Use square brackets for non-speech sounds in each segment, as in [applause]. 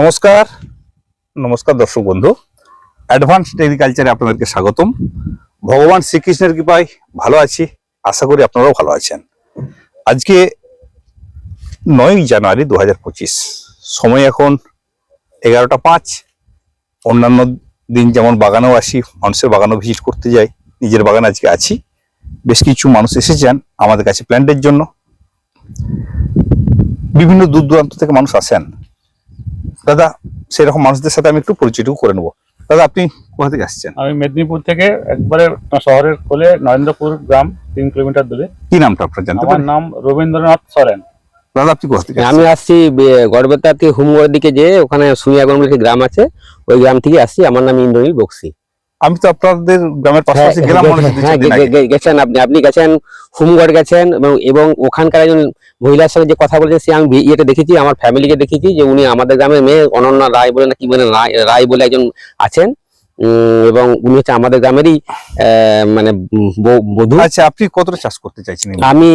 নমস্কার। নমস্কার দর্শক বন্ধু। অ্যাডভান্স এগ্রিকালচারে আপনাদেরকে স্বাগতম। ভগবান শ্রীকৃষ্ণের কৃপায় ভালো আছি। আশা করি আপনারাও ভালো আছেন। আজকে নয়ই জানুয়ারি দু হাজার পঁচিশ। সময় এখন এগারোটা পাঁচ। অন্যান্য দিন যেমন বাগানেও আসি, মানুষের বাগানও ভিজিট করতে যাই। নিজের বাগানে আজকে আছি। বেশ কিছু মানুষ এসেছেন আমাদের কাছে প্ল্যান্টের জন্য। বিভিন্ন দূর দূরান্ত থেকে মানুষ আসেন। দাদা সেরকম মানুষদের সাথে আমি একটু পরিচয়টুকু করে নেব। দাদা আপনি কোথা থেকে আসছেন? আমি মেদিনীপুর থেকে একবারে শহরের কোলে নরেন্দ্রপুর গ্রাম তিন কিলোমিটার দূরে। কি নামটা আপনার জানতে আমার নাম রবীন্দ্রনাথ সরেন। দাদা আপনি কোথা থেকে আমি আসছি গড়বেতার গড়বেতা থেকে হুমগড়ের দিকে যে ওখানে সুনিয়াগঞ্জ বলে গ্রাম আছে। ওই গ্রাম থেকে আসছি। আমার নাম ইন্দ্রনীল বক্সি। আমি তো আপনাদের গ্রামের পাশাপাশি হ্যাঁ, গেলাম হ্যাঁ, গেছেন আপনি আপনি গেছেন হুমগড় গেছেন এবং এবং ওখানকার একজন মহিলার সঙ্গে যে কথা বলেছেন সে আমি ইয়েতে দেখেছি আমার ফ্যামিলিকে দেখেছি যে উনি আমাদের গ্রামের মেয়ে অনন্যা রায় বলে না কি বলে রায় রায় বলে একজন আছেন। উম, এবং উনি হচ্ছে আমাদের গ্রামেরই আহ, মানে বধূ। আচ্ছা আপনি কতটা চাষ করতে চাইছেন আমি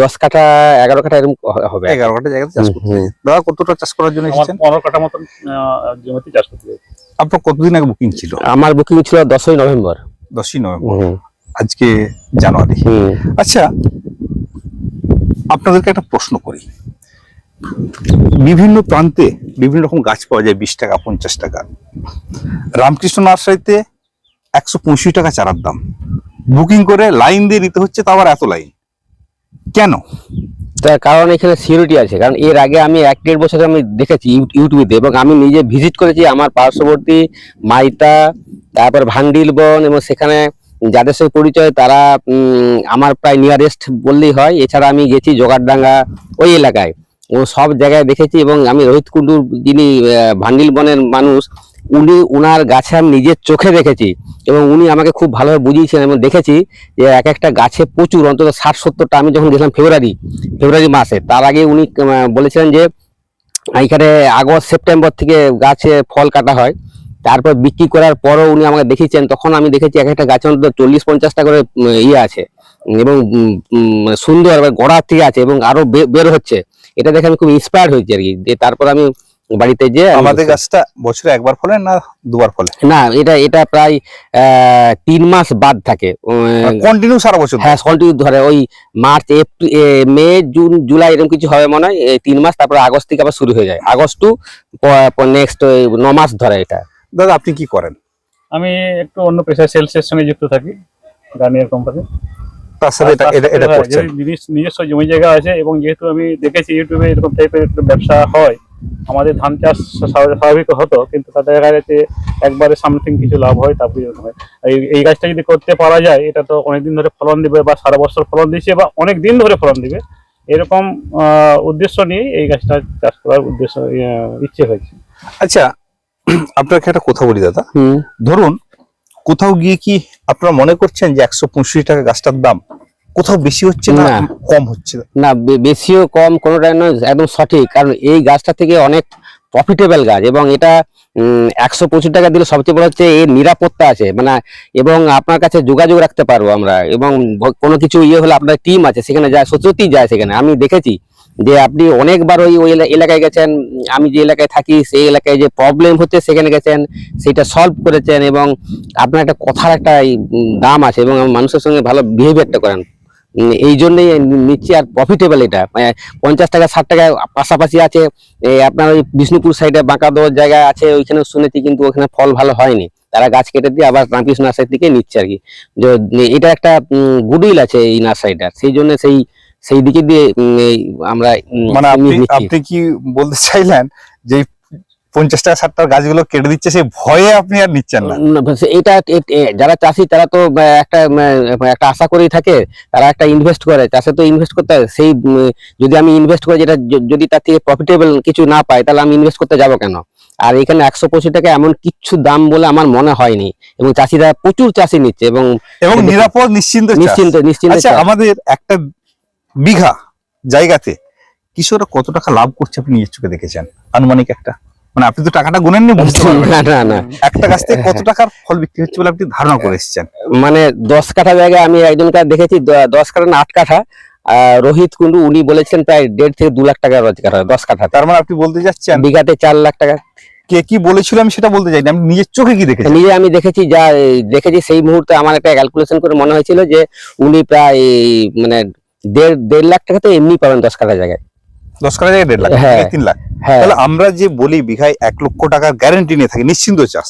দশ কাঠা এগারো কাঠা এরকম হবে। এগারো কাটা জায়গাতে চাষ হুম, করতে দাদা কতটা চাষ করার জন্য পনেরো কাটা মতন আহ, জমিতে চাষ করতে চাই। আপনার কতদিন আগে বুকিং ছিল? আমার বুকিং ছিল দশই নভেম্বর। দশই নভেম্বর। আজকে জানুয়ারি। আচ্ছা আপনাদেরকে একটা প্রশ্ন করি। বিভিন্ন প্রান্তে বিভিন্ন রকম গাছ পাওয়া যায় বিশ টাকা পঞ্চাশ টাকা। রামকৃষ্ণ নার্সারিতে একশো পঁয়ষট্টি টাকা চারার দাম। বুকিং করে লাইন দিয়ে নিতে হচ্ছে তা আবার এত লাইন। কেন? তার কারণ এখানে সিউরিটি আছে। কারণ এর আগে আমি এক দেড় বছর আমি দেখেছি ইউ- ইউটিউবে এবং আমি নিজে ভিজিট করেছি আমার পার্শ্ববর্তী মাইতা, তারপর ভান্ডিল বন এবং সেখানে যাদের সাথে পরিচয় তারা আমার প্রায় নিয়ারেস্ট বললেই হয়। এছাড়া আমি গেছি জোগাড়ডাঙ্গা ওই এলাকায়। ও সব জায়গায় দেখেছি এবং আমি রোহিত কুন্ডুর যিনি ভান্ডিল বনের মানুষ উনি ওনার গাছে আমি নিজের চোখে দেখেছি এবং উনি আমাকে খুব ভালোভাবে বুঝিয়েছেন এবং দেখেছি যে এক একটা গাছে প্রচুর অন্তত ষাট সত্তরটা আমি যখন গেছিলাম ফেব্রুয়ারি ফেব্রুয়ারি মাসে তার আগে উনি বলেছিলেন যে এখানে আগস্ট সেপ্টেম্বর থেকে গাছে ফল কাটা হয়। তারপর বিক্রি করার পরও উনি আমাকে দেখিয়েছেন তখন আমি দেখেছি এক একটা গাছে অন্তত চল্লিশ পঞ্চাশটা করে ইয়ে আছে এবং উম, সুন্দর এবার গোড়া থেকে আছে এবং আরও বে- বের হচ্ছে। এটা দেখে আমি খুব ইন্সপায়ার হয়েছি আর কি। যে তারপর আমি বাড়িতে যে আমাদের গাছটা বছরে একবার ফলে না দুবার ফলে? না এটা এটা প্রায় আহ, তিন মাস বাদ থাকে। কন্টিনিউ সারা বছর হ্যাঁ কন্টিনিউ ধরে। ওই March April May June July এরকম কিছু হবে মনে হয়। এই তিন মাস তারপরে আগস্ট থেকে আবার শুরু হয়ে যায়। আগস্ট টু নেক্সট ন মাস ধরে এটা। দাদা আপনি কি করেন? আমি একটু অন্য পেশায় সেলসের সঙ্গে যুক্ত থাকি গার্নিয়ার কোম্পানি তার সাথে এটা এটা এটা করছেন? নিজস্ব জমি জায়গা আছে এবং যেহেতু আমি দেখেছি ইউটিউবে এরকম টাইপের একটা ব্যবসা হয় আমাদের ধান চাষ স্বাভাবিক হতো কিন্তু তাদের দেখা যাচ্ছে একবারে সামথিং কিছু লাভ হয় তারপরে হয়। এই এই গাছটা যদি করতে পারা যায় এটা তো অনেকদিন ধরে ফলন দিবে বা সারা বছর ফলন দিচ্ছে বা অনেক দিন ধরে ফলন দিবে। এরকম উদ্দেশ্য নিয়ে এই গাছটা চাষ করার উদ্দেশ্য ইচ্ছে হয়েছে। আচ্ছা আপনাকে একটা কথা বলি দাদা। ধরুন কোথাও গিয়ে কি আপনারা মনে করছেন যে একশো পঁয়ষট্টি টাকা গাছটার দাম? কোথাও বেশি হচ্ছে না। কম হচ্ছে? না বেশিও কম কোনোটাই নয় একদম সঠিক। কারণ এই গাছটা থেকে অনেক প্রফিটেবল গাছ এবং এটা একশো পঁচিশ টাকা দিলে সবচেয়ে বড় হচ্ছে এর নিরাপত্তা আছে। মানে এবং আপনার কাছে যোগাযোগ রাখতে পারব আমরা। এবং কোনো কিছু ইয়ে হলে আপনার টিম আছে সেখানে যায় সত্যি যায় সেখানে। আমি দেখেছি যে আপনি অনেকবার ওই ওই এলা- এলাকায় গেছেন আমি যে এলাকায় থাকি সেই এলাকায় যে প্রবলেম হচ্ছে সেখানে গেছেন সেটা সলভ করেছেন এবং আপনার একটা কথার একটা দাম আছে এবং মানুষের সঙ্গে ভালো বিহেভিয়ারটা করেন। এই জন্যই নিচ্ছি আর প্রফিটেবল এটা। মানে পঞ্চাশ টাকা ষাট টাকা পাশাপাশি আছে আপনার ওই বিষ্ণুপুর সাইডে বাঁকা দেওয়ার জায়গা আছে ওইখানে শুনেছি কিন্তু ওখানে ফল ভালো হয়নি। তারা গাছ কেটে দিয়ে আবার রামকৃষ্ণ নার্সারি থেকে নিচ্ছে আর কি। এটা একটা গুডউইল আছে এই নার্সারিটা। সেই জন্য সেই সেই দিকে দিয়ে আমরা মানে আপনি কি বলতে চাইলেন যে পঞ্চাশ টাকা ষাট টাকার গাছগুলো কেটে দিচ্ছে সেই ভয়ে আপনি আর নিচ্ছেন না। না, এটা যারা চাষি তারা তো একটা একটা আশা করেই থাকে তারা একটা ইনভেস্ট করে চাষে তো ইনভেস্ট করতে হয় সেই যদি আমি ইনভেস্ট করে যেটা যদি তার থেকে প্রফিটেবল কিছু না পাই তাহলে আমি ইনভেস্ট করতে যাব কেন? আর এখানে একশো পঁচিশ টাকা এমন কিচ্ছু দাম বলে আমার মনে হয়নি এবং চাষিরা প্রচুর চাষি নিচ্ছে এবং এবং নিরাপদ নিশ্চিন্ত নিশ্চিন্ত নিশ্চিন্ত আচ্ছা আমাদের একটা বিঘা জায়গাতে কৃষকরা কত টাকা লাভ করছে আপনি নিজের চোখে দেখেছেন? আনুমানিক একটা। মানে আপনি তো টাকাটা গুনেননি বুঝতে পারবেন। না না না। একটা গাছ থেকে কত টাকার ফল বিক্রি হচ্ছে বলে আপনি ধারণা করে এসেছেন? মানে দশ কাঠা জায়গায় আমি একজনকে দেখেছি দশ কাঠা না আট কাঠা। রোহিত কুন্ডু উনি বলেছেন প্রায় দেড় থেকে দু লাখ টাকা রোজগার হয় দশ কাঠা। তার মানে আপনি বলতে যাচ্ছেন বিঘাতে চার লাখ টাকা। কে কি বলেছিল আমি সেটা বলতে চাই না আমি নিজের চোখে কি দেখেছি নিজে আমি দেখেছি যা দেখেছি সেই মুহূর্তে আমার একটা ক্যালকুলেশন করে মনে হয়েছিল যে উনি প্রায় মানে দেড় দেড় লাখ টাকা তো এমনি পাবেন দশ কাঠা জায়গায়। দশ কাঠা জায়গায় দেড় লাখ হ্যাঁ। তিন লাখ। তাহলে আমরা যে বলি বিঘায় এক লক্ষ টাকার গ্যারেন্টি নিয়ে থাকি নিশ্চিন্ত চাষ।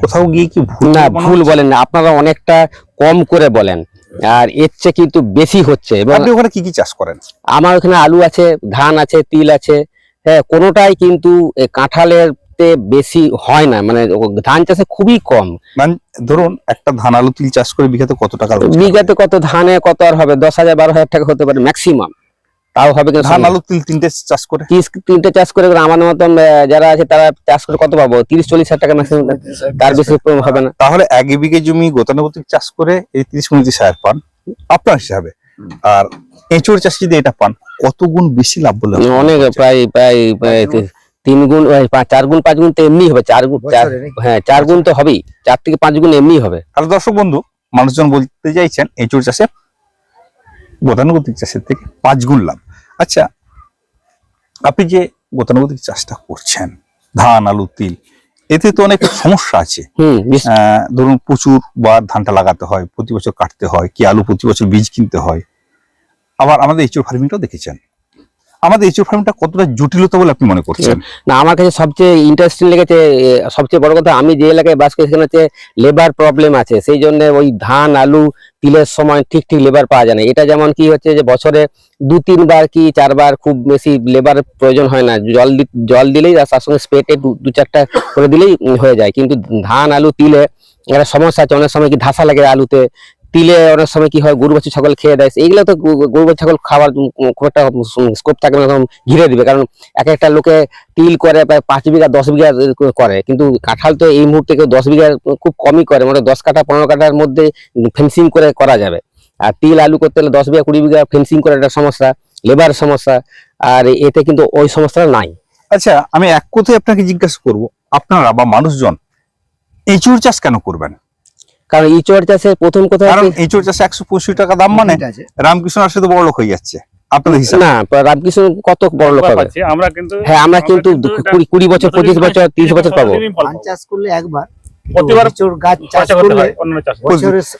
কোথাও গিয়ে কি ভুল না ভুল বলেন না আপনারা অনেকটা কম করে বলেন। আর এর চেয়ে কিন্তু বেশি হচ্ছে এবং আপনি ওখানে কি কি চাষ করেন? আমার ওখানে আলু আছে ধান আছে তিল আছে। হ্যাঁ কোনোটাই কিন্তু কাঁঠালের তে বেশি হয় না। মানে ধান চাষে খুবই কম। মানে ধরুন একটা ধান আলু তিল চাষ করে বিঘাতে কত টাকা বিঘাতে কত ধানে কত আর হবে? দশ হাজার বারো হাজার টাকা হতে পারে ম্যাক্সিমাম তাও হবে ধান আলু তিল তিনটে চাষ করে? তিরিশ তিনটে চাষ করে আমার মতন যারা আছে তারা চাষ করে কত পাবো? তিরিশ চল্লিশ হাজার টাকা ম্যাক্সিমাম তার বেশি হবে না। তাহলে এক বিঘে জমি গতানুগতিক চাষ করে এই তিরিশ পঁয়ত্রিশ হাজার পান আপনার হিসাবে। আর এঁচড় চাষ যদি এটা পান কত গুণ বেশি লাভ বলে অনেক প্রায় প্রায় প্রায় তিন গুণ চার গুণ পাঁচ গুণ তো এমনি হবে চার গুণ হ্যাঁ চার গুণ তো হবেই চার থেকে পাঁচ গুণ এমনি হবে। তাহলে দর্শক বন্ধু মানুষজন বলতে চাইছেন এঁচড় চাষে গতানুগতিক চাষের থেকে পাঁচ গুণ লাভ। আচ্ছা আপনি যে গতানুগতিক চাষটা করছেন ধান আলু তিল এতে তো অনেক সমস্যা আছে। আহ, ধরুন প্রচুর বার ধানটা লাগাতে হয় প্রতি বছর কাটতে হয় কি আলু প্রতি বছর বীজ কিনতে হয়। আবার আমাদের এঁচড় ফার্মিংটাও দেখেছেন। আমাদের এঁচড় ফার্মটা কতটা জটিলতা বলে আপনি মনে করছেন? না, আমার কাছে সবচেয়ে ইন্টারেস্টিং লেগেছে সবচেয়ে বড় কথা, আমি যে এলাকায় বাস করি সেখানে হচ্ছে লেবার প্রবলেম আছে। সেই জন্য ওই ধান, আলু, তিলের সময় ঠিক ঠিক লেবার পাওয়া যায় না। এটা যেমন কি হচ্ছে যে বছরে দু, তিনবার কি চারবার খুব বেশি লেবার প্রয়োজন হয় না। জল জল দিলেই আর তার সঙ্গে স্প্রেটে দু চারটা করে দিলেই হয়ে যায়। কিন্তু ধান, আলু, তিলে একটা সমস্যা আছে। অনেক সময় কি ধাসা লাগে আলুতে। তিলে অনেক সময় কি হয় গরু বাছুর ছাগল খেয়ে দেয়, এইগুলো তো গরু- বাছুর ছাগল খাবার খুব একটা স্কোপ থাকে না ঘিরে দিবে। কারণ এক একটা লোকে তিল করে, প্রায় পাঁচ বিঘা, দশ বিঘা করে। কিন্তু কাঁঠাল তো এই মুহূর্তে কেউ দশ বিঘা খুব কমই করে। মানে দশ কাঠা, পনেরো কাঠার মধ্যে ফেন্সিং করে করা যাবে। আর তিল আলু করতে হলে দশ বিঘা, কুড়ি বিঘা ফেন্সিং করে একটা সমস্যা লেবার সমস্যা। আর এতে কিন্তু ওই সমস্যাটা নাই। আচ্ছা আমি এক কথায় আপনাকে জিজ্ঞাসা করব, আপনারা বা মানুষজন, এঁচুর চাষ কেন করবেন? কারণ ইচড় চাষে প্রথম কথা কারণ এঁচড় চাষে একশো পঁয়ষট্টি টাকা দাম মানে রামকৃষ্ণ আর সাথে বড় লোক হয়ে যাচ্ছে। আপনাদের হিসাবে। না রামকৃষ্ণ কত বড় লোক হবে? আমরা কিন্তু হ্যাঁ আমরা কিন্তু কুড়ি- বছর পঁচিশ বছর তিরিশ বছর পাবো। চাষ করলে একবার গাছ হয়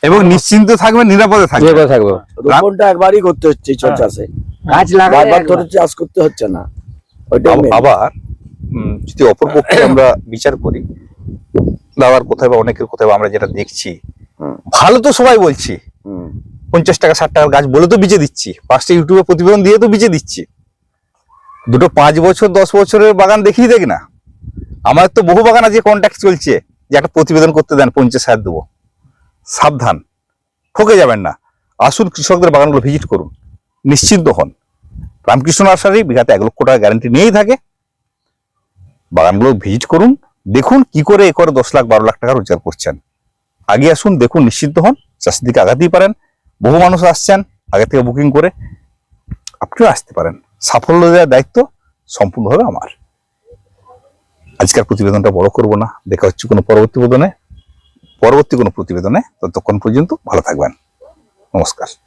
এবং নিশ্চিন্ত থাকবেন নিরাপদে থাকব। রোপণটা একবারই করতে হচ্ছে হ্যাঁ। চাষে। গাছ লাগালে ধরে চাষ করতে হচ্ছে না। আবার যদি অপরপক্ষে [coughs] আমরা বিচার করি দাদার কোথায় বা অনেকের কোথায় বা আমরা যেটা দেখছি ভালো তো সবাই বলছি। পঞ্চাশ টাকা ষাট টাকার গাছ বলে তো বিচে দিচ্ছি। পাঁচটা ইউটিউবে প্রতিবেদন দিয়ে তো বিচে দিচ্ছি। দুটো পাঁচ বছর দশ বছরের বাগান দেখিয়ে দেখ না। আমার তো বহু বাগান আছে কন্ট্যাক্ট চলছে যে একটা প্রতিবেদন করতে দেন পঞ্চাশ হাজার দেবো। সাবধান। ঠকে যাবেন না। আসুন কৃষকদের বাগানগুলো ভিজিট করুন। নিশ্চিন্ত হন। রামকৃষ্ণ নার্সারি বিঘাতে এক লক্ষ টাকা গ্যারান্টি নিয়েই থাকে। বাগানগুলো ভিজিট করুন। দেখুন কি করে একরে দশ লাখ, বারো লাখ টাকা রোজগার করছেন। আগে আসুন, দেখুন নিশ্চিন্ত হন, চাষের দিকে আগাতেই পারেন। বহু মানুষ আসছেন, আগে থেকে বুকিং করে আপনিও আসতে পারেন। সাফল্য দেওয়ার দায়িত্ব সম্পূর্ণভাবে আমার। আজকের প্রতিবেদনটা বড় করব না। দেখা হচ্ছে কোনো পরবর্তী প্রতিবেদনে। পরবর্তী কোনো প্রতিবেদনে। ততক্ষণ পর্যন্ত ভালো থাকবেন। নমস্কার।